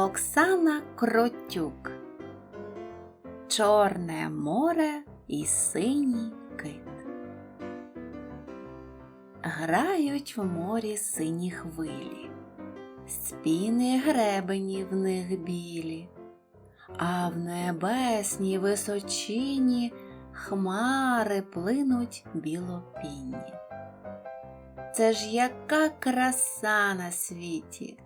Оксана Кротюк Чорне море і синій кит. Грають в морі сині хвилі, спіни гребені в них білі, а в небесній височині хмари плинуть білопінні. Це ж яка краса на світі!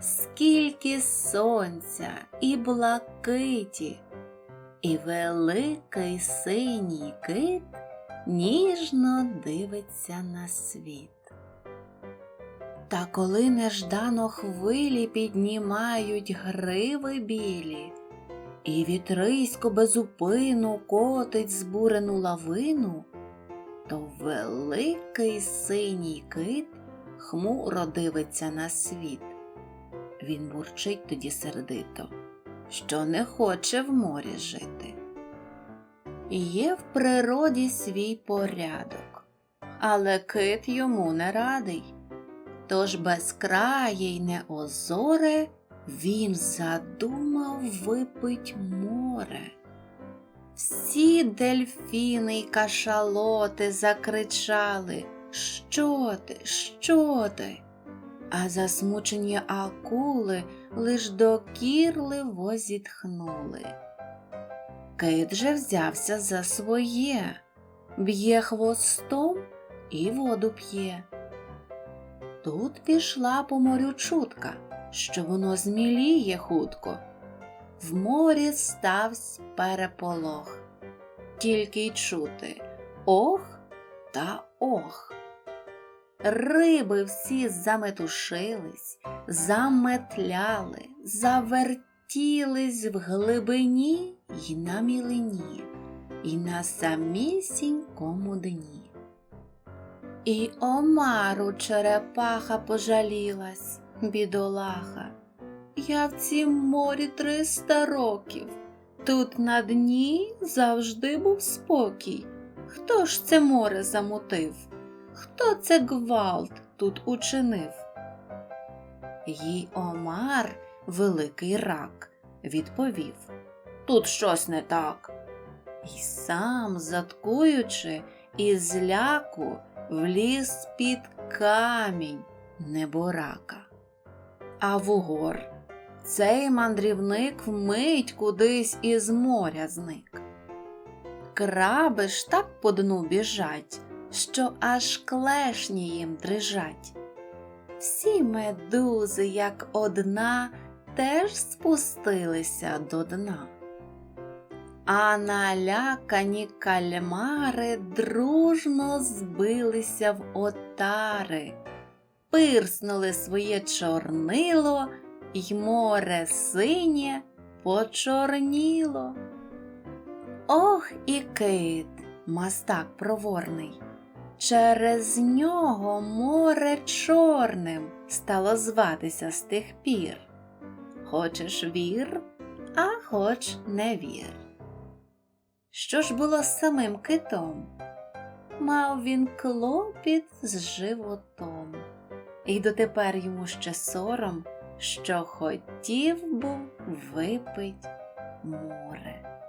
Скільки сонця і блакиті, і великий синій кит ніжно дивиться на світ. Та коли неждано хвилі піднімають гриви білі, і вітрисько безупину котить збурену лавину, то великий синій кит хмуро дивиться на світ. Він бурчить тоді сердито, що не хоче в морі жити. Є в природі свій порядок, але кит йому не радий. Тож безкрає й неозоре він задумав випить море. Всі дельфіни й кашалоти закричали Що ти, що ти? А засмучені акули лиш докірливо зітхнули. Кит же взявся за своє, б'є хвостом і воду п'є. Тут пішла по морю чутка, що воно зміліє хутко. В морі ставсь переполох, тільки й чути ох та ох. Риби всі заметушились, заметляли, завертілись в глибині й на мілині, і на самісінькому дні. І омару черепаха пожалілась, бідолаха. Я в цім морі триста років. Тут на дні завжди був спокій. Хто ж це море замутив? Хто це гвалт тут учинив? Їй Омар, великий рак, відповів Тут щось не так. І сам, заткуючи, із зляку вліз під камінь неборака. А вугор цей мандрівник вмить кудись із моря зник. Краби ж так по дну біжать що аж клешні їм дрижать. Всі медузи, як одна, теж спустилися до дна. А налякані кальмари дружно збилися в отари, пирснули своє чорнило, й море синє почорніло. Ох і кит, мастак проворний. Через нього море чорним стало зватися з тих пір. Хочеш вір, а хоч не вір. Що ж було з самим китом? Мав він клопіт з животом, і дотепер йому ще сором, що хотів був випить море.